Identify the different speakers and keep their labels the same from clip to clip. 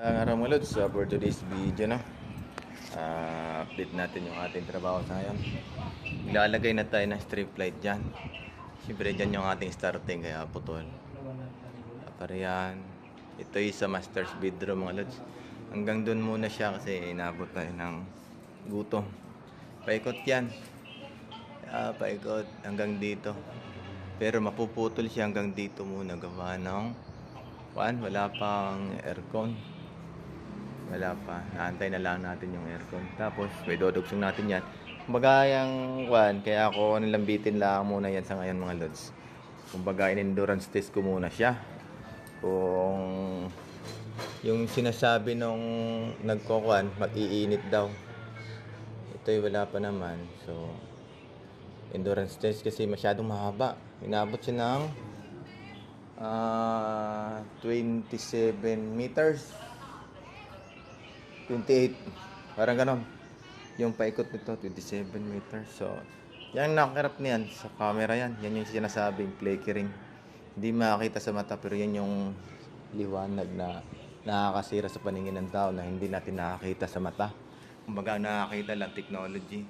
Speaker 1: Ang araw mga lods, uh, for today's video no, ah, update natin yung ating trabaho sa ngayon. Ilalagay na tayo ng strip light dyan. Siyempre dyan yung ating starting kaya putol. Para. Ito yung sa master's bedroom mga lods. Hanggang doon muna siya kasi inabot tayo ng gutom. Paikot yan. Ah, paikot hanggang dito. Pero mapuputol siya hanggang dito muna gawa ng Juan, wala pang aircon. Wala pa. Naantay na lang natin yung aircon. Tapos, may dodugsong natin yan. Kumbaga yung Juan, kaya ako nilambitin lang muna yan sa ngayon mga lods. Kumbaga, in-endurance test ko muna siya. Kung yung sinasabi nung nagkukuan, mag-iinit daw. Ito'y wala pa naman. So, endurance test kasi masyadong mahaba. Inabot siya ng ah 27 meters. 28. Parang ganon. Yung paikot nito, 27 meters. So, yan nakakirap niyan sa camera yan. Yan yung sinasabing flickering. Hindi makakita sa mata pero yan yung liwanag na nakakasira sa paningin ng tao na hindi natin nakakita sa mata. Kumbaga nakakita lang technology.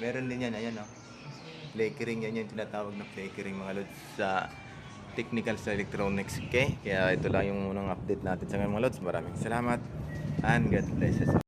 Speaker 1: Meron din yan, ayan oh. Flickering, yan yung tinatawag na flickering mga lods sa technical sa electronics. Okay? Kaya ito lang yung unang update natin sa ngayon mga lods. Maraming salamat and get places.